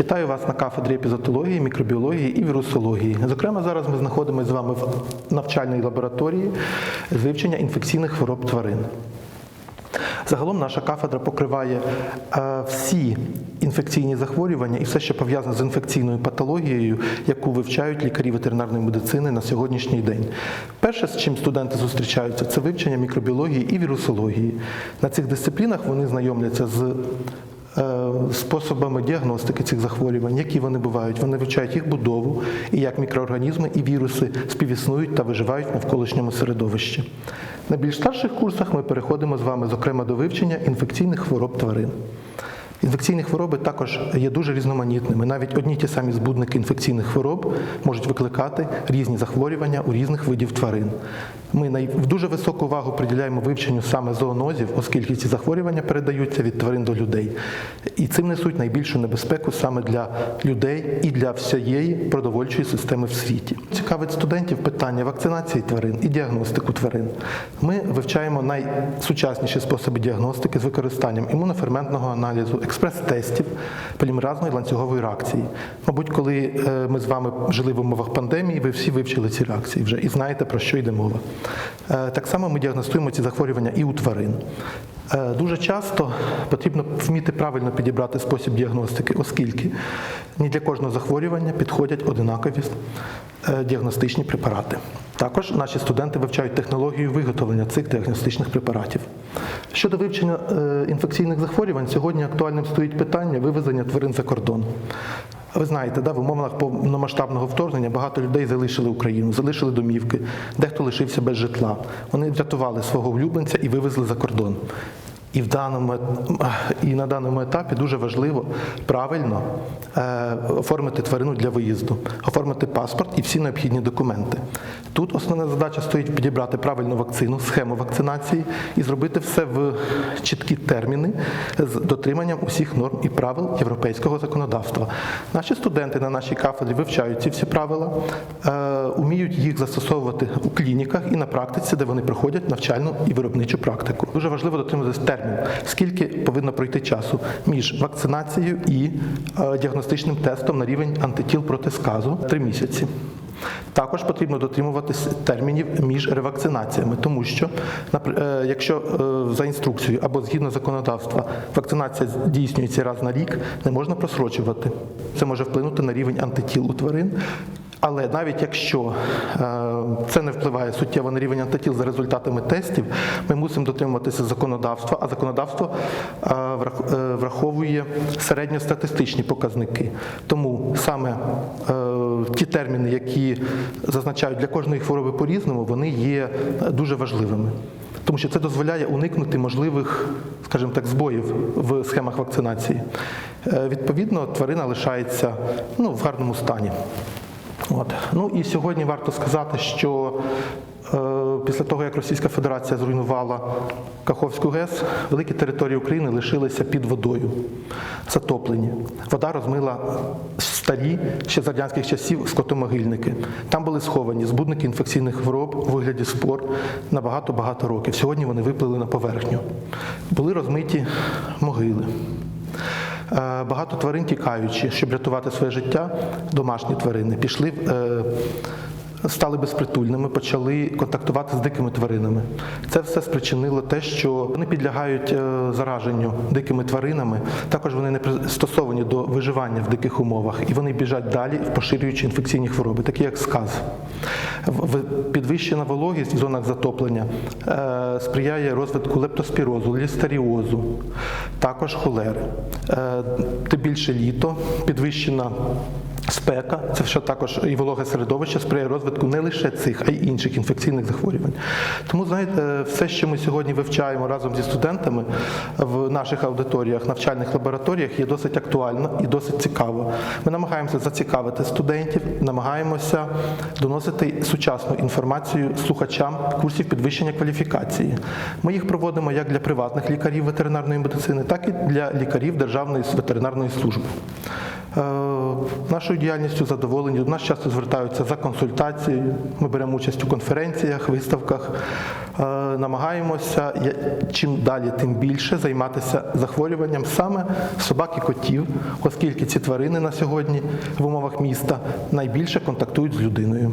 Вітаю вас на кафедрі епізотології, мікробіології і вірусології. Зокрема, зараз ми знаходимося з вами в навчальній лабораторії з вивчення інфекційних хвороб тварин. Загалом наша кафедра покриває е, всі інфекційні захворювання і все, що пов'язане з інфекційною патологією, яку вивчають лікарі ветеринарної медицини на сьогоднішній день. Перше, з чим студенти зустрічаються, це вивчення мікробіології і вірусології. На цих дисциплінах вони знайомляться з способами діагностики цих захворювань, які вони бувають. Вони вивчають їх будову і як мікроорганізми і віруси співіснують та виживають в навколишньому середовищі. На більш старших курсах ми переходимо з вами, зокрема, до вивчення інфекційних хвороб тварин. Інфекційні хвороби також є дуже різноманітними. Навіть одні ті самі збудники інфекційних хвороб можуть викликати різні захворювання у різних видів тварин. Ми дуже високу увагу приділяємо вивченню саме зоонозів, оскільки ці захворювання передаються від тварин до людей. І цим несуть найбільшу небезпеку саме для людей і для всієї продовольчої системи в світі. Цікавить студентів питання вакцинації тварин і діагностику тварин. Ми вивчаємо найсучасніші способи діагностики з використанням імуноферментного аналізу, експрес-тестів, полімеразної ланцюгової реакції. Мабуть, коли е, ми з вами жили в умовах пандемії, ви всі вивчили ці реакції вже і знаєте, про що йде мова. Е, Так само ми діагностуємо ці захворювання і у тварин. Е, Дуже часто потрібно вміти правильно підібрати спосіб діагностики, оскільки не для кожного захворювання підходять одинакові діагностичні препарати. Також наші студенти вивчають технологію виготовлення цих діагностичних препаратів. Щодо вивчення е, інфекційних захворювань, сьогодні актуальним стоїть питання вивезення тварин за кордон. Ви знаєте, да, в умовах повномасштабного вторгнення багато людей залишили Україну, залишили домівки, дехто лишився без житла. Вони врятували свого улюбленця і вивезли за кордон. І в даному і на даному етапі дуже важливо правильно е, оформити тварину для виїзду, оформити паспорт і всі необхідні документи. Тут основна задача стоїть підібрати правильну вакцину, схему вакцинації і зробити все в чіткі терміни з дотриманням усіх норм і правил європейського законодавства. Наші студенти на нашій кафедрі вивчають ці всі правила, е, уміють їх застосовувати у клініках і на практиці, де вони проходять навчальну і виробничу практику. Дуже важливо дотримуватися термін, скільки повинно пройти часу між вакцинацією і е, діагностичним тестом на рівень антитіл проти сказу три місяці. Також потрібно дотримуватись термінів між ревакцинаціями, тому що, е, якщо е, за інструкцією або згідно законодавства вакцинація здійснюється раз на рік, не можна просрочувати. Це може вплинути на рівень антитіл у тварин. Але навіть якщо е, це не впливає суттєво на рівень антитіл за результатами тестів, ми мусимо дотримуватися законодавства, а законодавство е, е, враховує середньостатистичні показники. Тому саме ті терміни, які зазначають для кожної хвороби по-різному, вони є дуже важливими. Тому що це дозволяє уникнути можливих, скажімо так, збоїв в схемах вакцинації. Відповідно, тварина лишається ну, в гарному стані. От. Ну і сьогодні варто сказати, що е, після того, як Російська Федерація зруйнувала Каховську ГЕС, великі території України лишилися під водою, затоплені. Вода розмила старі ще з радянських часів скотомогильники. Там були сховані збудники інфекційних хвороб у вигляді спор на багато-багато років. Сьогодні вони виплили на поверхню. Були розмиті могили. Е, Багато тварин тікаючи, щоб рятувати своє життя, домашні тварини, пішли, е, стали безпритульними, почали контактувати з дикими тваринами. Це все спричинило те, що вони підлягають е, зараженню дикими тваринами. Також вони не пристосовані до виживання в диких умовах, і вони біжать далі, поширюючи інфекційні хвороби, такі як сказ. Підвищена вологість в зонах затоплення е, сприяє розвитку лептоспірозу, лістеріозу, також холери. Е, Тим більше літо, підвищена спека, це все також і вологе середовище сприяє розвитку не лише цих, а й інших інфекційних захворювань. Тому, знаєте, все, що ми сьогодні вивчаємо разом зі студентами в наших аудиторіях, навчальних лабораторіях, є досить актуально і досить цікаво. Ми намагаємося зацікавити студентів, намагаємося доносити сучасну інформацію слухачам курсів підвищення кваліфікації. Ми їх проводимо як для приватних лікарів ветеринарної медицини, так і для лікарів Державної ветеринарної служби. Е, Нашою діяльністю задоволені. До нас часто звертаються за консультацією. Ми беремо участь у конференціях, виставках. Е, Намагаємося чим далі, тим більше займатися захворюванням саме собак і котів, оскільки ці тварини на сьогодні в умовах міста найбільше контактують з людиною.